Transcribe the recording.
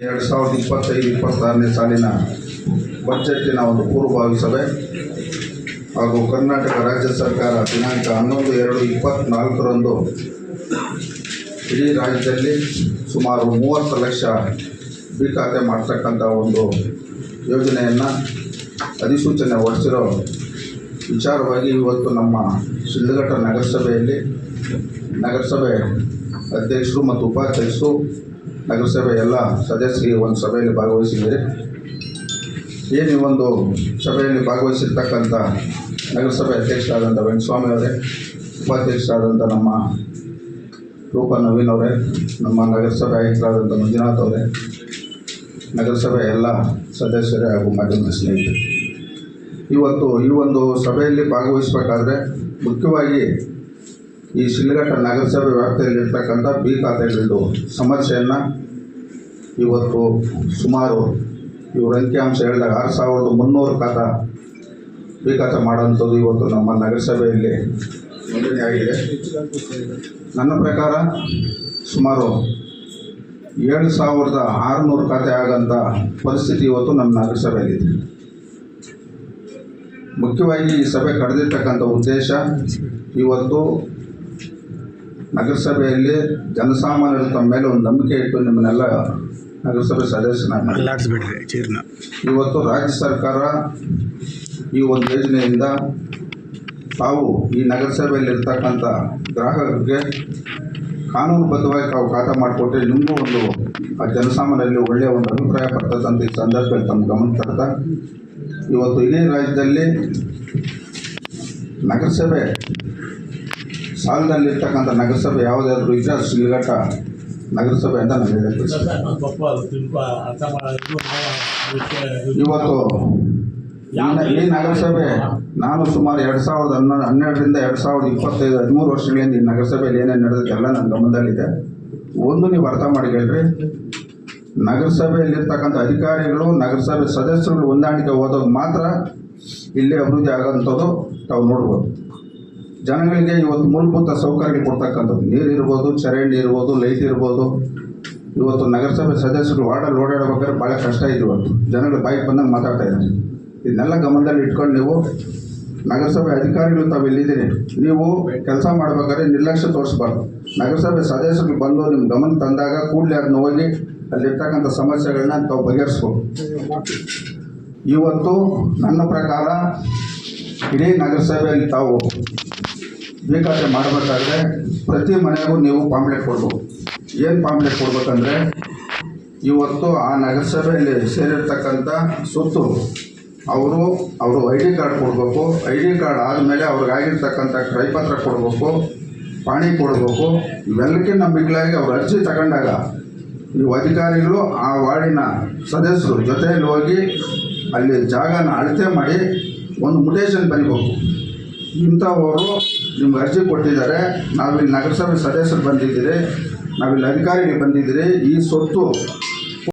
ಎರಡು ಸಾವಿರದ ಇಪ್ಪತ್ತೈದು, ಇಪ್ಪತ್ತಾರನೇ ಸಾಲಿನ ಬಜೆಟ್ಟಿನ ಒಂದು ಪೂರ್ವಭಾವಿ ಸಭೆ ಹಾಗೂ ಕರ್ನಾಟಕ ರಾಜ್ಯ ಸರ್ಕಾರ ದಿನಾಂಕ ಹನ್ನೊಂದು, ಎರಡು ಇಪ್ಪತ್ತ್ನಾಲ್ಕರಂದು ಇಡೀ ರಾಜ್ಯದಲ್ಲಿ ಸುಮಾರು ಮೂವತ್ತು ಲಕ್ಷ ಬಿ ಖಾತೆ ಮಾಡ್ತಕ್ಕಂಥ ಒಂದು ಯೋಜನೆಯನ್ನು ಅಧಿಸೂಚನೆ ಹೊರಡಿಸಿರೋ ವಿಚಾರವಾಗಿ ಇವತ್ತು ನಮ್ಮ ಶಿಡ್ಲಘಟ್ಟ ನಗರಸಭೆಯಲ್ಲಿ ನಗರಸಭೆ ಅಧ್ಯಕ್ಷರು ಮತ್ತು ಉಪಾಧ್ಯಕ್ಷರು ನಗರಸಭೆ ಎಲ್ಲ ಸದಸ್ಯರಿಗೆ ಒಂದು ಸಭೆಯಲ್ಲಿ ಭಾಗವಹಿಸಿದ್ದೀರಿ. ಏನು ಈ ಒಂದು ಸಭೆಯಲ್ಲಿ ಭಾಗವಹಿಸಿರ್ತಕ್ಕಂಥ ನಗರಸಭೆ ಅಧ್ಯಕ್ಷರಾದಂಥ ವೆಂಕಟಸ್ವಾಮಿ ಅವರೇ, ಉಪಾಧ್ಯಕ್ಷರಾದಂಥ ನಮ್ಮ ರೂಪ ನವೀನ್ ಅವರೇ, ನಮ್ಮ ನಗರಸಭೆ ಆಯುಕ್ತರಾದಂಥ ಮಂಜುನಾಥ್ ಅವರೇ, ನಗರಸಭೆ ಎಲ್ಲ ಸದಸ್ಯರೇ ಹಾಗೂ ಮಾಧ್ಯಮ ಸ್ನೇಹಿತರು. ಇವತ್ತು ಈ ಒಂದು ಸಭೆಯಲ್ಲಿ ಭಾಗವಹಿಸಬೇಕಾದ್ರೆ ಮುಖ್ಯವಾಗಿ ಈ ಶಿಲ್ಘಟ್ಟ ನಗರಸಭೆ ವ್ಯಾಪ್ತಿಯಲ್ಲಿರ್ತಕ್ಕಂಥ ಬಿ ಖಾತೆಗಳದ್ದು ಸಮಸ್ಯೆಯನ್ನು ಇವತ್ತು ಸುಮಾರು ಇವ್ರ ಅಂಕಿಅಂಶ ಹೇಳಿದಾಗ ಆರು ಸಾವಿರದ ಮುನ್ನೂರು ಖಾತ ಬಿ ಖಾತೆ ಮಾಡೋಂಥದ್ದು ಇವತ್ತು ನಮ್ಮ ನಗರಸಭೆಯಲ್ಲಿ ನೋಂದಣಿ ಆಗಿದೆ. ನನ್ನ ಪ್ರಕಾರ ಸುಮಾರು ಏಳು ಸಾವಿರದ ಆರುನೂರು ಖಾತೆ ಆಗಂಥ ಪರಿಸ್ಥಿತಿ ಇವತ್ತು ನಮ್ಮ ನಗರಸಭೆಯಲ್ಲಿದೆ. ಮುಖ್ಯವಾಗಿ ಈ ಸಭೆ ಕರೆದಿರ್ತಕ್ಕಂಥ ಉದ್ದೇಶ ಇವತ್ತು ನಗರಸಭೆಯಲ್ಲಿ ಜನಸಾಮಾನ್ಯರು ತಮ್ಮ ಮೇಲೆ ಒಂದು ನಂಬಿಕೆ ಇಟ್ಟು ನಿಮ್ಮನ್ನೆಲ್ಲ ನಗರಸಭೆ ಸದಸ್ಯನ ಇವತ್ತು ರಾಜ್ಯ ಸರ್ಕಾರ ಈ ಒಂದು ಯೋಜನೆಯಿಂದ ತಾವು ಈ ನಗರಸಭೆಯಲ್ಲಿರ್ತಕ್ಕಂಥ ಗ್ರಾಹಕರಿಗೆ ಕಾನೂನುಬದ್ಧವಾಗಿ ತಾವು ಖಾತೆ ಮಾಡಿಕೊಟ್ಟರೆ ನಿಮಗೂ ಒಂದು ಆ ಜನಸಾಮಾನ್ಯರಲ್ಲಿ ಒಳ್ಳೆಯ ಒಂದು ಅಭಿಪ್ರಾಯ ಬರ್ತದಂತ ಈ ಸಂದರ್ಭದಲ್ಲಿ ತಮ್ಮ ಗಮನ ತರ್ತ ಇವತ್ತು ಇಡೀ ರಾಜ್ಯದಲ್ಲಿ ನಗರಸಭೆ ಸಾಲದಲ್ಲಿರ್ತಕ್ಕಂಥ ನಗರಸಭೆ ಯಾವುದಾದ್ರೂ ಇದ್ರೆ ಶಿಲ್ಘಟ್ಟ ನಗರಸಭೆ ಅಂತ ನಾನು ಹೇಳಿ ಇವತ್ತು ಈ- ಈ ನಗರಸಭೆ ನಾನು ಸುಮಾರು ಎರಡು ಸಾವಿರದ ಹನ್ನೊಂದು ಹನ್ನೆರಡರಿಂದ ಎರಡು ಸಾವಿರದ ಇಪ್ಪತ್ತೈದು ಹದಿಮೂರು ವರ್ಷಗಳಿಂದ ಈ ನಗರಸಭೆಯಲ್ಲಿ ಏನೇನು ನಡೆದೈತೆ ಎಲ್ಲ ನನ್ನ ಗಮನದಲ್ಲಿದೆ. ಒಂದು ನೀವು ಅರ್ಥ ಮಾಡಿ ಹೇಳ್ರಿ ನಗರಸಭೆಯಲ್ಲಿರ್ತಕ್ಕಂಥ ಅಧಿಕಾರಿಗಳು ನಗರಸಭೆ ಸದಸ್ಯರುಗಳು ಹೊಂದಾಣಿಕೆ ಹೋದಾಗ ಮಾತ್ರ ಇಲ್ಲಿ ಅಭಿವೃದ್ಧಿ ಆಗೋಂಥದ್ದು ತಾವು ನೋಡ್ಬೋದು. ಜನಗಳಿಗೆ ಇವತ್ತು ಮೂಲಭೂತ ಸೌಕರ್ಯ ಕೊಡ್ತಕ್ಕಂಥದ್ದು. ನೀರು ಇರ್ಬೋದು, ಚರಂಡಿ ಇರ್ಬೋದು ಲೈಟ್ ಇರ್ಬೋದು. ಇವತ್ತು ನಗರಸಭೆ ಸದಸ್ಯರು ವಾರ್ಡಲ್ಲಿ ಓಡಾಡಬೇಕಾದ್ರೆ ಭಾಳ ಕಷ್ಟ ಇದೆ ಇವತ್ತು. ಜನಗಳು ಬಾಯಿ ಬಂದಂಗೆ ಮಾತಾಡ್ತಾ ಇದ್ದಾರೆ. ಇದನ್ನೆಲ್ಲ ಗಮನದಲ್ಲಿ ಇಟ್ಕೊಂಡು ನೀವು ನಗರಸಭೆ ಅಧಿಕಾರಿಗಳು ತಾವು ಇಲ್ಲಿದ್ದೀರಿ. ನೀವು ಕೆಲಸ ಮಾಡ್ಬೇಕಾದ್ರೆ ನಿರ್ಲಕ್ಷ್ಯ ತೋರಿಸ್ಬಾರ್ದು. ನಗರಸಭೆ ಸದಸ್ಯರು ಬಂದು ನಿಮ್ಮ ಗಮನ ತಂದಾಗ ಕೂಡಲೇ ಅದನ್ನ ಹೋಗಿ ಅಲ್ಲಿರ್ತಕ್ಕಂಥ ಸಮಸ್ಯೆಗಳನ್ನ ತಾವು ಬಗೆಹರಿಸ್ಬೋದು. ಇವತ್ತು ನನ್ನ ಪ್ರಕಾರ ಇಡೀ ನಗರಸಭೆಯಲ್ಲಿ ತಾವು ಬೇಕಾದ್ರೆ ಮಾಡಬೇಕಾದ್ರೆ ಪ್ರತಿ ಮನೆಗೂ ನೀವು ಪಾಂಪ್ಲೆಟ್ ಕೊಡ್ಬೇಕು. ಏನು ಪಾಂಪ್ಲೆಟ್ ಕೊಡ್ಬೇಕಂದ್ರೆ, ಇವತ್ತು ಆ ನಗರಸಭೆಯಲ್ಲಿ ಸೇರಿರ್ತಕ್ಕಂಥ ಸುತ್ತು, ಅವರು ಅವರು ಐ ಡಿ ಕಾರ್ಡ್ ಕೊಡಬೇಕು. ಐ ಡಿ ಕಾರ್ಡ್ ಆದಮೇಲೆ ಅವ್ರಿಗಾಗಿರ್ತಕ್ಕಂಥ ಕೈಪತ್ರ ಕೊಡಬೇಕು, ಪಾಣಿ ಕೊಡಬೇಕು. ಇವೆಲ್ಲಕ್ಕಿಂತ ಮಿಗಿಲಾಗಿ ಅವ್ರು ಅರ್ಜಿ ತಗೊಂಡಾಗ ನೀವು ಅಧಿಕಾರಿಗಳು ಆ ವಾರ್ಡಿನ ಸದಸ್ಯರು ಜೊತೆಯಲ್ಲಿ ಹೋಗಿ ಅಲ್ಲಿ ಜಾಗನ ಅಳತೆ ಮಾಡಿ ಒಂದು ಮುಟೇಶನ್ ಬರಿಬೇಕು. ಇಂಥವರು ನಿಮ್ಗೆ ಅರ್ಜಿ ಕೊಟ್ಟಿದ್ದಾರೆ. ನಾವಿಲ್ಲಿ ನಗರಸಭೆ ಸದಸ್ಯರು ಬಂದಿದ್ದೀರಿ. ನಾವಿಲ್ಲಿ ಅಧಿಕಾರಿಗಳು ಬಂದಿದ್ದೀರಿ. ಈ ಸೊತ್ತು